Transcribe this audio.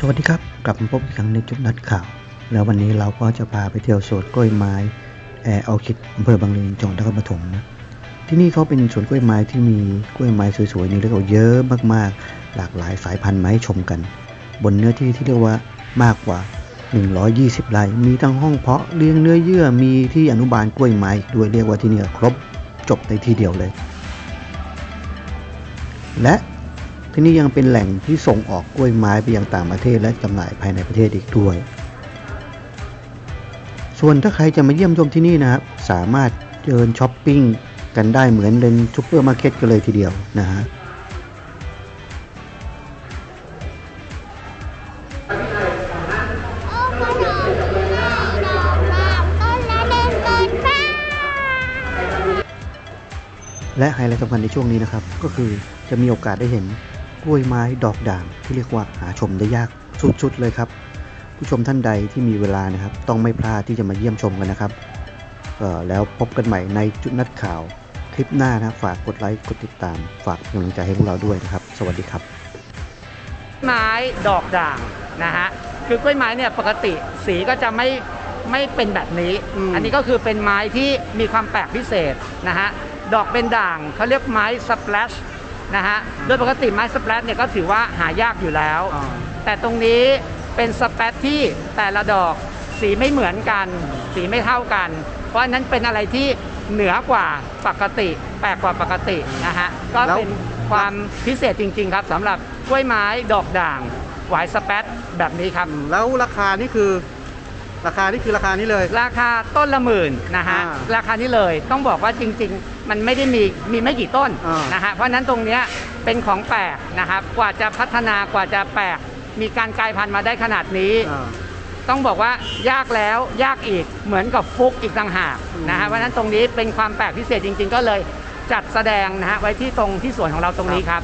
สวัสดีครับ กลับมาพบอีกครั้งในจุดนัดข่าว แล้ววันนี้เราก็จะพาไปเที่ยวสวนกล้วยไม้แอร์ออคิดอำเภอบางเลนจังหวัดนครปฐมนะที่นี่เขาเป็นสวนกล้วยไม้ที่มีกล้วยไม้สวยๆนี่เรียกว่าเยอะมากๆ หลากหลายสายพันธุ์มาให้ชมกัน บนเนื้อที่ที่เรียกว่ามากกว่า 120 ไร่มีทั้งห้องเพาะเลี้ยงเนื้อเยื่อมีที่อนุบาลกล้วยไม้ด้วยเรียกว่าที่นี่ครบจบในที่เดียวเลย และ ที่นี่ยังเป็นแหล่งที่ส่งออกกล้วยไม้ไปยังต่างประเทศและจำหน่ายภายในประเทศอีกด้วย ส่วนถ้าใครจะมาเยี่ยมชมที่นี่นะครับ สามารถเดินช้อปปิ้งกันได้เหมือนเป็นซูเปอร์มาร์เก็ตกันเลยทีเดียวนะฮะและไฮไลท์สำคัญในช่วงนี้นะครับ ก็คือจะมีโอกาสได้เห็น ล้วยไม้ดอกด่างที่เรียกว่าหาชมได้ยากสุดๆเลยครับ ผู้ชมท่านใดที่มีเวลานะครับ ต้องไม่พลาดที่จะมาเยี่ยมชมกันนะครับเอ่อแล้วพบกันใหม่ในจุดนัดข่าวคลิปหน้านะครับฝากกดไลค์กดติดตาม ฝากเป็นกำลังใจให้พวกเราด้วยนะครับ สวัสดีครับ ไม้ดอกด่างนะฮะคือกล้วยไม้เนี่ยปกติสีก็จะไม่ไม่เป็นแบบนี้อืมอันนี้ก็คือเป็นไม้ที่มีความแปลกพิเศษนะฮะดอกเป็นด่างเขาเรียกไม้สเปลช นะฮะ โดยปกติไม้สเปลชเนี่ยก็ถือว่าหายากอยู่แล้วแต่ตรงนี้เป็นสเปซที่แต่ละดอกสีไม่เหมือนกัน สีไม่เท่ากัน เพราะฉะนั้นเป็นอะไรที่เหนือกว่าปกติ แปลกกว่าปกตินะฮะ ก็แล้ว เป็นความพิเศษจริง ๆ ครับสำหรับกล้วยไม้ดอกด่างหวายสเปซแบบนี้ครับ แล้วราคานี่คือ ราคานี่คือราคานี้เลย ราคาต้นละหมื่นนะฮะอ่าราคานี้เลยต้องบอกว่าจริง ๆ มันไม่ได้มีมีไม่กี่ต้นอ่านนะฮะเพราะฉะนั้นตรงเนี้ยเป็นของแปลกนะครับกว่าจะพัฒนากว่าจะแปลกมีการกลายพันธุ์มาได้ขนาดนี้อ่าต้องบอกว่ายากแล้วยากอีกเหมือนกับฟุกอีกต่างหากนะฮะเพราะฉะนั้นตรงนี้เป็นความแปลกพิเศษจริง ๆ ก็เลยจัดแสดงนะฮะไว้ที่ตรงที่สวนของเราตรงนี้ครับ